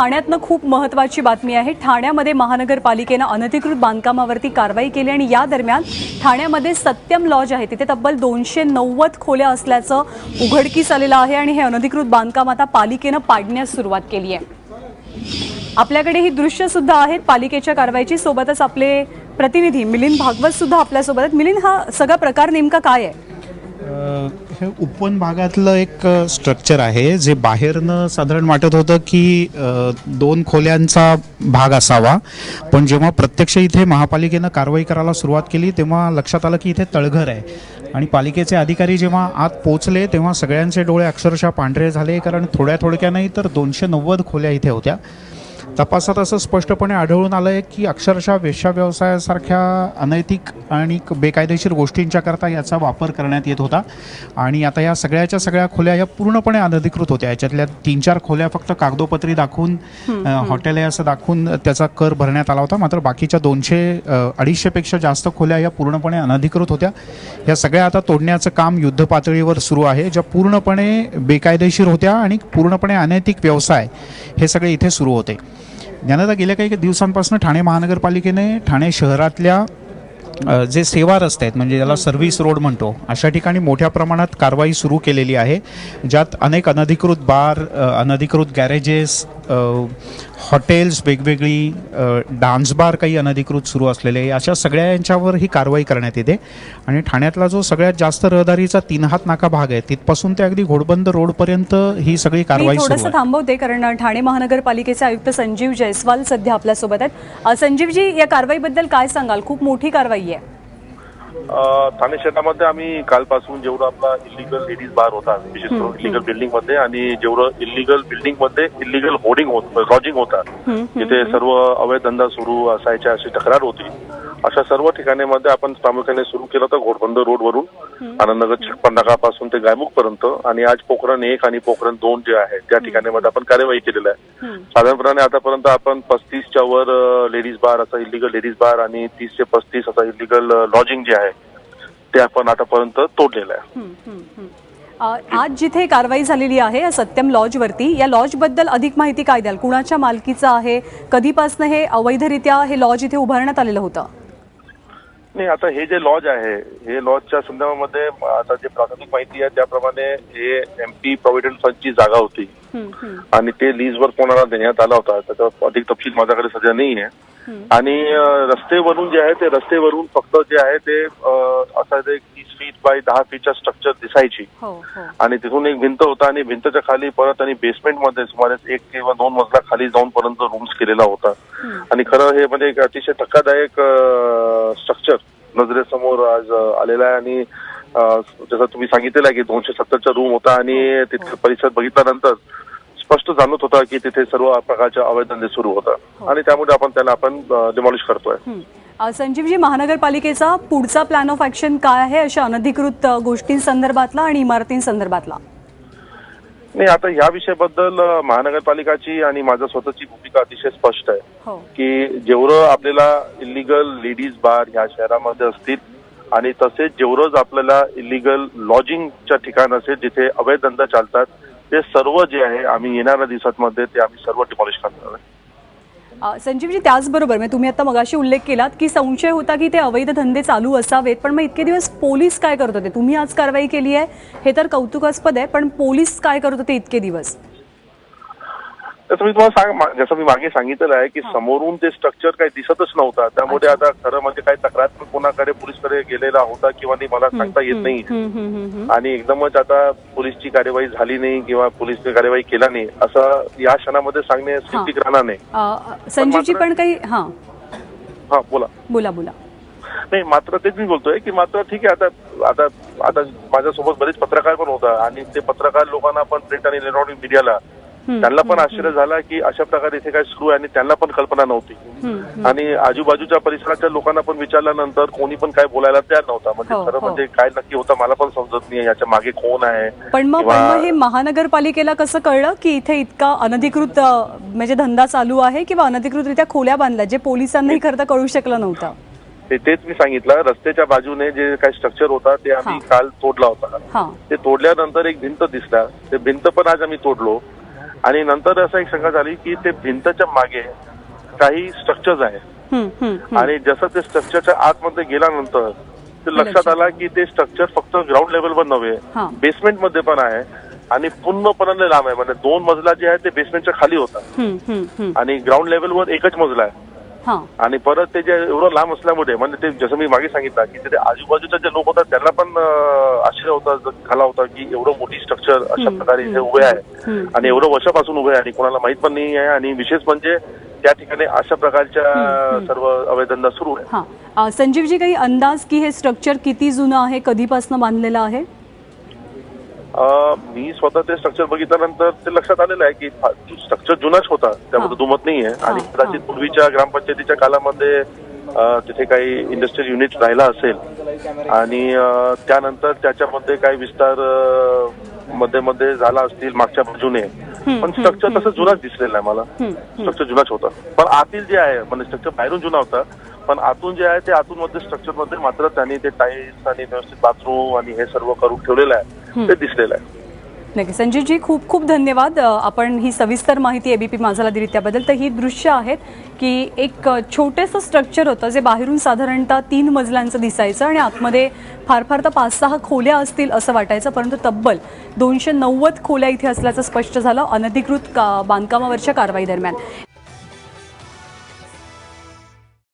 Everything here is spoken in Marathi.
ठाण्यातनं खूप महत्वाची बातमी आहे. ठाण्यामध्ये महानगरपालिकेनं अनधिकृत बांधकामावरती कारवाई केली आणि या दरम्यान ठाण्यामध्ये सत्यम लॉज आहे. तिथे तब्बल दोनशे नव्वद खोल्या असल्याचं उघडकीस आलेलं आहे आणि हे अनधिकृत बांधकाम आता पालिकेनं पाडण्यास सुरुवात केली आहे. आपल्याकडे ही दृश्य सुद्धा आहेत. पालिकेच्या कारवाईची सोबतच आपले प्रतिनिधी मिलिंद भागवत सुद्धा आपल्यासोबत आहेत. मिलिंद हा सगळा प्रकार नेमका काय आहे? हे उपवन भागातलं एक स्ट्रक्चर आहे जे बाहेरनं साधारण वाटत होतं की दोन खोल्यांचा भाग असावा. पण जेव्हा प्रत्यक्ष इथे महापालिकेनं कारवाई करायला सुरुवात केली तेव्हा लक्षात आलं की इथे तळघर आहे. आणि पालिकेचे अधिकारी जेव्हा आत पोचले तेव्हा सगळ्यांचे डोळे अक्षरशः पांढरे झाले कारण थोड्या थोडक्या नाही तर दोनशे नव्वद खोल्या इथे होत्या. तपासात असं स्पष्टपणे आढळून आलं आहे की अक्षरशः वेश्या व्यवसायासारख्या अनैतिक आणि बेकायदेशीर गोष्टींच्या करता याचा वापर करण्यात येत होता. आणि आता या सगळ्याच्या सगळ्या खोल्या या पूर्णपणे अनधिकृत होत्या. याच्यातल्या तीन चार खोल्या फक्त कागदोपत्री दाखवून हॉटेल आहे असं दाखवून त्याचा कर भरण्यात आला होता. मात्र बाकीच्या दोनशे अडीचशेपेक्षा जास्त खोल्या या पूर्णपणे अनधिकृत होत्या. या सगळ्या आता तोडण्याचं काम युद्ध पातळीवर सुरू आहे. ज्या पूर्णपणे बेकायदेशीर होत्या आणि पूर्णपणे अनैतिक व्यवसाय हे सगळे इथे सुरू होते. ज्ञानदा गेल्या काही दिवसांपासून ठाणे महानगरपालिकेने ठाणे शहरातल्या जे सेवा रस्ते आहेत म्हणजे ज्याला सर्व्हिस रोड म्हणतो अशा ठिकाणी मोठ्या प्रमाणात कारवाई सुरू केलेली आहे ज्यात अनेक अनधिकृत बार अनधिकृत गॅरेजेस हॉटेल्स वेगवेगळी डान्स बार काही अनधिकृत सुरू असलेले. अशा सगळ्यांच्यावर ही कारवाई करण्यात येते. आणि ठाण्यातला जो सगळ्यात जास्त रहदारीचा तीन हात नाका भाग आहे तिथपासून ते अगदी घोडबंद रोडपर्यंत ही सगळी कारवाई थोडंसं थांबवते कारण ठाणे महानगरपालिकेचे आयुक्त संजीव जयस्वाल सध्या आपल्यासोबत आहेत. संजीवजी या कारवाईबद्दल काय सांगाल? खूप मोठी कारवाई आहे. ठाणे शहरामध्ये आम्ही कालपासून जेवढं आपला इलिगल लेडीज बार होता विशेष करून इलिगल बिल्डिंगमध्ये आणि जेवढं इलिगल बिल्डिंगमध्ये इलिगल होर्डिंग होत लॉजिंग होता तिथे सर्व अवैध धंदा सुरू असायच्या अशी तक्रार होती. अशा सर्व ठिकाणीमध्ये आपण प्रामुख्याने सुरू केलं होतं घोडबंद रोडवरून. आनंदनगर चिकपंडाकापासून ते गायमुख पर्यंत आणि आज पोखरण एक आणि पोखरण दोन जे आहे त्या ठिकाणीमध्ये आपण कार्यवाही केलेली आहे. साधारणपणे आतापर्यंत आपण पस्तीसच्या वर लेडीज बार असा इलिगल लेडीज बार आणि तीस ते पस्तीस असा इलिगल लॉजिंग जे आहे ते आपण आतापर्यंत तोडलेलं आहे. आज जिथे कारवाई झालेली आहे या सत्यम लॉजवरती या लॉजबद्दल अधिक माहिती काय द्याल? कुणाच्या मालकीचं आहे? कधीपासनं हे अवैधरित्या हे लॉज इथे उभारण्यात आलेलं होतं? नाही आता हे जे लॉज आहे हे लॉजच्या संदर्भामध्ये आता जे प्राथमिक माहिती आहे त्याप्रमाणे हे एमपी प्रॉव्हिडंट फंडची जागा होती. आणि ते लीजवर कोणाला देण्यात आला होता त्याचा अधिक तपशील माझ्याकडे सध्या नाही आहे आणि रस्तेवरून जे आहे ते रस्तेवरून फक्त जे आहे ते असं ते तीस फीट बाय दहा फीटच्या स्ट्रक्चर दिसायची. हो हो. आणि तिथून एक भिंत होता आणि भिंतच्या खाली परत आणि बेसमेंटमध्ये सुमारे एक किंवा दोन मजला खाली जाऊन पर्यंत रूम्स केलेला होता. आणि खरं हे म्हणजे एक अतिशय धक्कादायक स्ट्रक्चर नजरेसमोर आज आलेलं आहे आणि जसं तुम्ही सांगितलेलं आहे की दोनशे सत्तरचा रूम होता आणि तिथला परिसर बघितल्यानंतर स्पष्ट जाणवत होता की तिथे सर्व प्रकारचे अवैध धंदे सुरू होता. आणि त्यामुळे आपण त्याला आपण डिमॉलिश करतोय. हं. संजीवजी महानगरपालिकेचा पुढचा प्लॅन ऑफ ऍक्शन काय आहे अशा अनधिकृत गोष्टींसंदर्भातला आणि इमारतींसंदर्भातला? नाही आता ह्या विषयाबद्दल महानगरपालिकाची आणि माझं स्वतःची भूमिका अतिशय स्पष्ट आहे. हो. की जेवढं आपल्याला इलिगल लेडीज बार ह्या शहरामध्ये असतील आणि तसेच जेवढंच आपल्याला इलिगल लॉजिंगच्या ठिकाण असेल जिथे अवैध धंदा चालतात ते सर्व जे आहे आम्ही येणाऱ्या दिवसांमध्ये ते आम्ही सर्व डिमॉलिश करणार. संजीवजी त्याचबरोबर म्हणजे तुम्ही आता मगाशी उल्लेख केलात की संशय होता की ते अवैध धंदे चालू असावेत पण मग इतके दिवस पोलीस काय करत होते? तुम्ही आज कारवाई केली आहे हे तर कौतुकास्पद आहे पण पोलीस काय करत होते इतके दिवस? तसं मी तुम्हाला सांग जसं मी मागे सांगितलेलं आहे की समोरून ते स्ट्रक्चर काही दिसतच नव्हता. त्यामुळे आता खरं म्हणजे काही तक्रार पण कोणाकडे पोलीसकडे गेलेला होता किंवा नाही मला सांगता येत नाही. आणि एकदमच आता पोलीसची कार्यवाही झाली नाही किंवा पोलीसने कार्यवाही केला नाही असं या क्षणामध्ये सांगणे स्थितिक राहणार नाही. संजीवजी पण काही हां. हा बोला. बोला बोला. नाही मात्र तेच मी बोलतोय की मात्र ठीक आहे आता आता आता माझ्यासोबत बरेच पत्रकार पण होता आणि ते पत्रकार लोकांना पण प्रिंट आणि इलेक्ट्रॉनिक मीडियाला त्यांना पण आश्चर्य झाला की अशा प्रकारे इथे काय सुरू आहे आणि त्यांना पण कल्पना नव्हती. आणि आजूबाजूच्या परिसराच्या लोकांना पण विचारल्यानंतर कोणी पण काय बोलायला तयार नव्हता. म्हणजे हो, खरं हो. म्हणजे काय नक्की होतं मला पण समजत नाही याच्या मागे कोण आहे? पण मग हे महानगरपालिकेला कसं कळलं की इथे इतका अनधिकृत म्हणजे धंदा चालू आहे किंवा अनधिकृतरित्या खोल्या बांधल्या जे पोलिसांनाही खरं तर कळू शकलं नव्हतं? ते तेच मी सांगितलं. रस्त्याच्या बाजूने जे काही स्ट्रक्चर होता ते आम्ही. काल तोडला होता. ते तोडल्यानंतर एक भिंत दिसला. ते भिंत पण आज आम्ही तोडलो. आणि नंतर असं एक शंका झाली की ते भिंतच्या मागे काही स्ट्रक्चर्स आहे हं. आणि जसं ते स्ट्रक्चरच्या आतमध्ये गेल्यानंतर ते लक्षात आलं की ते स्ट्रक्चर फक्त ग्राउंड लेवलवर नव्हे. बेसमेंटमध्ये पण आहे आणि पूर्णपणे लांब आहे म्हणजे दोन मजला जे आहे ते बेसमेंटच्या खाली होता. आणि ग्राउंड लेवलवर एकच मजला आहे आणि परत ते जे एवढं लांब असल्यामुळे म्हणजे ते जसं मी मागे सांगितलं की ते आजूबाजूचे जे लोक होतात त्यांना पण आश्चर्य होता झाला होता की एवढं मोठी स्ट्रक्चर अशा प्रकारे इथे उभे आहे. आणि एवढं वर्षापासून उभे आहे आणि कोणाला माहीत पण नाही आहे आणि विशेष म्हणजे त्या ठिकाणी अशा प्रकारच्या सर्व अवैधंदा सुरू आहे हां. संजीवजी काही अंदाज की हे स्ट्रक्चर किती जुनं आहे कधीपासून बांधलेलं आहे? मी स्वतः ते स्ट्रक्चर बघितल्यानंतर ते लक्षात आलेलं आहे की स्ट्रक्चर जुनाच होता त्यामध्ये दुमत नाहीये. आणि हा, कदाचित. पूर्वीच्या ग्रामपंचायतीच्या कालामध्ये तिथे काही इंडस्ट्रियल युनिट राहिला असेल. आणि त्यानंतर त्याच्यामध्ये काही विस्तारमध्ये मध्ये झाला असतील मागच्या बाजूने. पण स्ट्रक्चर तसं जुनाच दिसलेलं आहे मला. स्ट्रक्चर जुनाच होता. पण आतील जे आहे म्हणजे स्ट्रक्चर बाहेरून जुना होता पण आतून जे आहे ते आतून मध्ये स्ट्रक्चरमध्ये मात्र त्यांनी ते टाईल्स आणि व्यवस्थित बाथरूम आणि हे सर्व करून ठेवलेलं आहे. ते दिसलेलं आहे. नक्की. संजीवजी खूप खूप धन्यवाद. आपण ही सविस्तर माहिती एबीपी माझाला दिली त्याबद्दल. तर ही दृश्य आहेत की एक छोटंसं स्ट्रक्चर होतं जे बाहेरून साधारणतः तीन मजल्यांचं दिसायचं आणि आतमध्ये फार फार तर पाच सहा खोल्या असतील असं वाटायचं परंतु तब्बल दोनशे नव्वद खोल्या इथे असल्याचं स्पष्ट झालं. अनधिकृत का बांधकामावरच्या कारवाई दरम्यान.